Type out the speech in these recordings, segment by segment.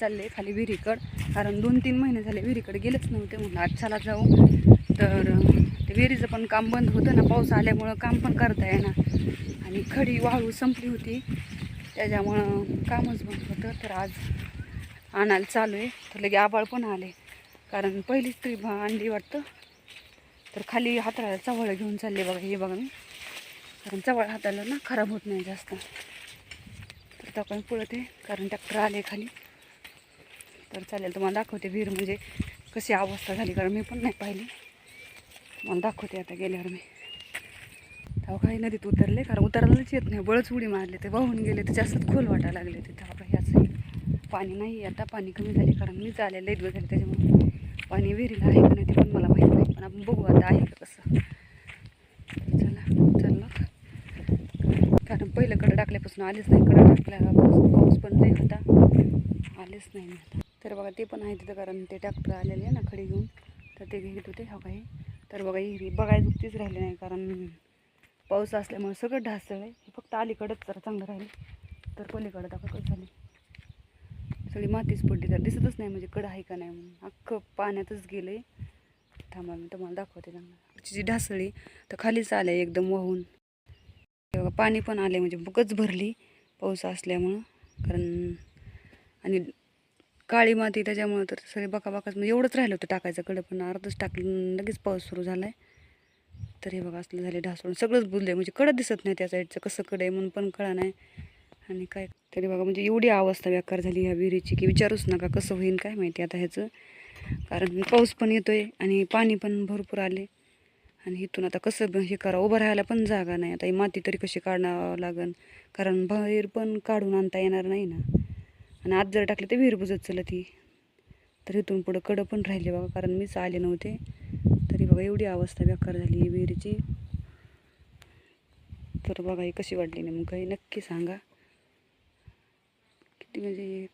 चालले खाली विहिरीकड. कारण दोन तीन महिने झाले विहिरीकडे गेलेच नव्हते. म्हणून आज चला जाऊ. तर ते विहिरीचं पण काम बंद होतं ना पाऊस आल्यामुळं काम पण करता येणार आणि खडी वाळू संपली होती. त्याच्यामुळं कामच बंद होतं. तर आज आणायला चालू आहे. तर लगे आबाळ पण आले. कारण पहिलीच तरी भा अंडी वाटतं. तर खाली हाताळायला चवळं घेऊन चालले बघा. हे बघा मी. कारण चवळ हाताला ना खराब होत नाही जास्त. तर तो पण आहे कारण ट्रॅक्टर आले खाली. तर चालेल तुम्हाला दाखवते विहीर म्हणजे कशी अवस्था झाली कारण मी पण नाही पाहिली. मला दाखवते आता गेल्यावर मी. तेव्हा काही नदीत उतरले कारण उतरायलाच येत नाही. बळच उडी मारले ते वाहून गेले तर जास्तच खोल वाटायला लागले ते तेव्हा काही असं पाणी नाही आता पाणी कमी झाले कारण मी चालेल लई झाले त्याच्यामुळे पाणी विहिरीला आहे का नाही ते पण मला माहीत नाही पण आपण बघू आता आहे का कसं. चला चाललं कारण पहिलं कडं टाकल्यापासून आलेच नाही कडं टाकल्यापासून पाऊस पण नाही होता. आलेच नाही आता. तर बघा ते पण आहे तिथं कारण ते ट्रॅक्टर आलेले आहे ना खडी घेऊन. तर ते घेत होते हा काही. तर बघा हिरी बघायला दुखतीच राहिली नाही कारण पाऊस असल्यामुळे सगळं ढासळ आहे. हे फक्त अलीकडंच जरा चांगलं राहिले. तर पलीकडं दाखवा कसं झाले सगळी मातीच पडली तर दिसतच नाही म्हणजे कडं आहे का नाही म्हणून. अख्खं पाण्यातच गेलं आहे थांबा मी तुम्हाला दाखवते चांगलं जी ढासळी तर खालीच आले एकदम वाहून. हे बघा पाणी पण आले म्हणजे बुकच भरली पाऊस असल्यामुळं. कारण आणि काळी माती त्याच्यामुळं तर सगळे बका बकाच म्हणजे एवढंच राहिलं होतं टाकायचं. कडं पण अर्धच टाकलं लगेच पाऊस सुरू झाला आहे तर हे बघा असलं झाले ढासळून. सगळंच बुजलं म्हणजे कडं दिसत नाही त्या साईडचं. कसं कडं आहे म्हणून पण कळा नाही. आणि काय? तरी बघा म्हणजे एवढी अवस्था व्याकार झाली ह्या विहिरीची की विचारूच नका कसं होईल काय माहिती आता ह्याचं. कारण पाऊस पण येतो आहे आणि पाणी पण भरपूर आले आणि इथून आता कसं हे करा उभं राहायला पण जागा नाही. आता ही माती तरी कशी काढावं लागन? कारण बाहेर पण काढून आणता येणार नाही ना. आणि आत जर टाकले तर विहीर बुजत चलत. ती तर इथून पुढं कडं पण राहिले बघा कारण मीच आले नव्हते. तरी बघा एवढी अवस्था बेकार झाली आहे विहिरीची. तर बघा ही कशी वाटली मग हे नक्की सांगा. किती म्हणजे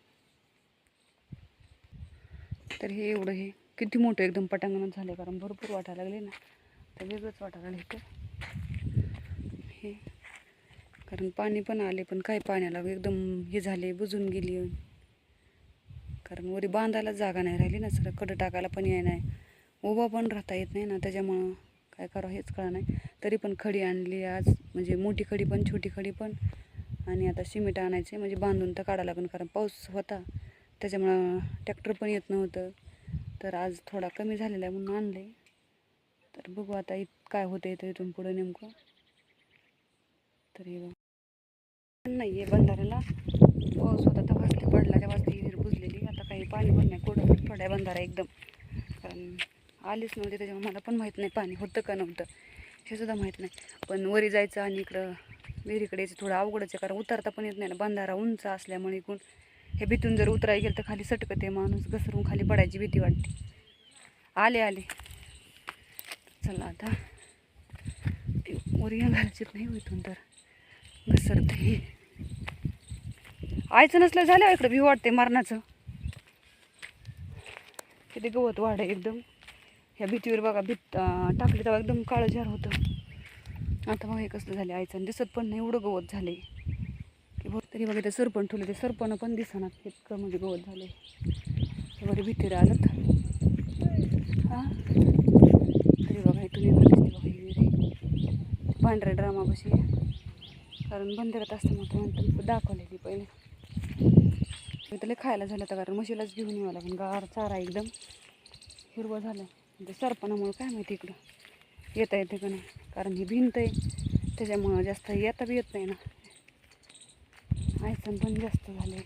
तर हे एवढं हे. किती मोठं एकदम पटांगणात झालं कारण भरपूर वाटायला लागले ना. तर वेगळंच वाटायला लागलं इथं. हे. कारण पाणी पण आले पण काय पाण्याला? एकदम हे झाले बुजून गेली. कारण वरी बांधायला जागा नाही राहिली ना सर कडं टाकायला पण याय नाही. उभा पण राहता येत नाही ना त्याच्यामुळं काय करावं हेच कळा नाही. तरी पण खडी आणली आज म्हणजे मोठी खडी पण छोटी खडी पण. आणि आता सिमेंट आणायचे म्हणजे बांधून तर काढावं लागेल कारण पाऊस होता. त्याच्यामुळं ट्रॅक्टर पण येत नव्हतं. तर आज थोडा कमी झालेला आहे म्हणून आणलं. आहे तर बघू आता इत काय होतं इथं इथून पुढं नेमकं. तर हे बघ. नाही आहे बंधाऱ्याला. पाऊस होता तेव्हाच ते पडला तेव्हाच ती विहीर बुजलेली. आता काही पाणी पण नाही कोरडं थोडा बंधारा एकदम. कारण आलीच नव्हती त्याच्यामुळे मला पण माहीत नाही पाणी होतं का नव्हतं. हे सुद्धा माहीत नाही. पण वरी जायचं आणि इकडं विहिरीकडे यायचं थोडं अवघडच आहे. कारण उतरता पण येत नाही ना. बंधारा उंच असल्यामुळे इकडून हे भीतून जर उतरायला गेलं तर खाली सटकते माणूस. घसरून खाली पडायची भीती वाटते. आले आले. चला आता. वरी घालायचीच नाही इथून तर. घसरते आयचं नसलं झालं इकडं भी वाटते मरणाचं. किती गवत वाढ आहे एकदम. ह्या भीतीवर बघा भीत टाकली तेव्हा एकदम काळं झार होतं. आता बघा हे कसलं झाले आयचं दिसत पण नाही एवढं गवत झाले की तरी बघा ते सरपण ठेवले ते सरपण पण दिसणार इतकं म्हणजे गवत झाले बरे भीतीला आलं हा? तरी बघा इथून पांढऱ्या ड्रामापाशी. कारण बंदिरात असतं मग नंतर दाखवलेली पहिले. त्याला खायला झालं तर कारण म्हशीलाच घेऊन यावं लागून गार चारा एकदम हिरवं झालं म्हणजे सरपणामुळं काय माहिती इकडं. येता येते का नाही? कारण ही भिंत आहे. त्याच्यामुळं जास्त येता बी येत नाही ना. आयसन पण जास्त झालं